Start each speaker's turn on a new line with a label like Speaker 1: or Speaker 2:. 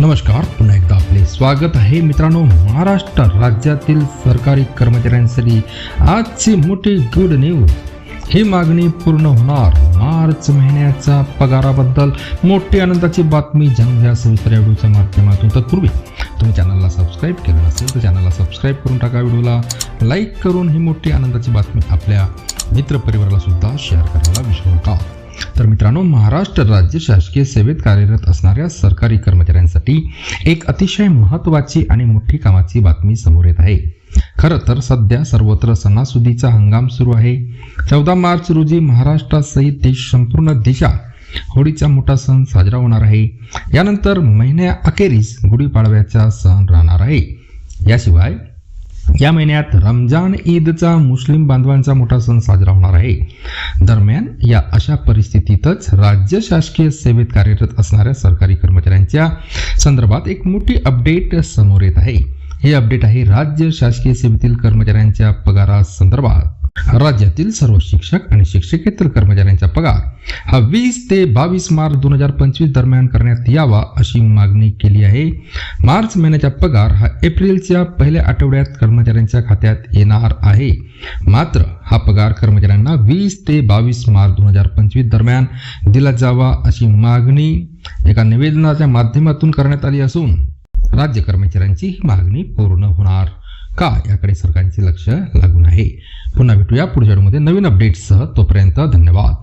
Speaker 1: नमस्कार पुन्हा एकदा आपले स्वागत आहे मित्रांनो महाराष्ट्र राज्यातील सरकारी कर्मचाऱ्यांसाठी. आजची मोठी गुड न्यूज ही मागणी पूर्ण होणार मार्च महिन्याच्या पगाराबद्दल. मोठी आनंदाची बातमी जाणून घ्या सविस्तर या व्हिडिओच्या माध्यमातून. तत्पूर्वी तुम्ही चॅनलला सबस्क्राईब केलं नसेल तर चॅनलला सबस्क्राईब करून टाका व्हिडिओला. लाईक करून ही मोठी आनंदाची बातमी आपल्या मित्रपरिवाराला सुद्धा शेअर करायला विसरू नका. तर मित्रांनो महाराष्ट्र राज्य शासकीय सेवेत कार्यरत असणाऱ्या सरकारी कर्मचाऱ्यांसाठी एक अतिशय महत्त्वाची आणि मोठी कामाची बातमी समोर येत आहे. खरं तर सध्या सर्वत्र सणासुदीचा हंगाम सुरू आहे. चौदा मार्च रोजी महाराष्ट्रासहित देश संपूर्ण देशात होळीचा मोठा सण साजरा होणार आहे. यानंतर महिन्या अखेरीस गुढीपाडव्याचा सण राहणार आहे. याशिवाय या महिन्यात रमजान ईदचा मुस्लिम बांधवांचा मोठा सण साजरा होणार आहे. दरम्यान या अशा परिस्थितीतच राज्य शासकीय सेवेत कार्यरत असणाऱ्या सरकारी कर्मचाऱ्यांच्या संदर्भात एक मोठी अपडेट समोर येत आहे. हे अपडेट आहे राज्य शासकीय सेवेतील कर्मचाऱ्यांच्या पगारासंदर्भात. राज्यातील सर्व शिक्षक आणि शिक्षकेतर कर्मचाऱ्यांचा पगार हा वीस ते बावीस मार्च दोन हजार पंचवीस दरम्यान करण्यात यावा अशी मागणी केली आहे. मार्च महिन्याचा पगार हा एप्रिलच्या पहिल्या आठवड्यात कर्मचाऱ्यांच्या खात्यात येणार आहे. मात्र हा पगार कर्मचाऱ्यांना वीस ते बावीस मार्च दोन हजार पंचवीस दरम्यान दिला जावा अशी मागणी एका निवेदनाच्या माध्यमातून करण्यात आली असून राज्य कर्मचाऱ्यांची ही मागणी पूर्ण होणार. का याकडे सरकारचे लक्ष लागून आहे? पुन्हा भेटूया पुढच्या व्हिडिओमध्ये नवीन अपडेट्ससह तोपर्यंत धन्यवाद.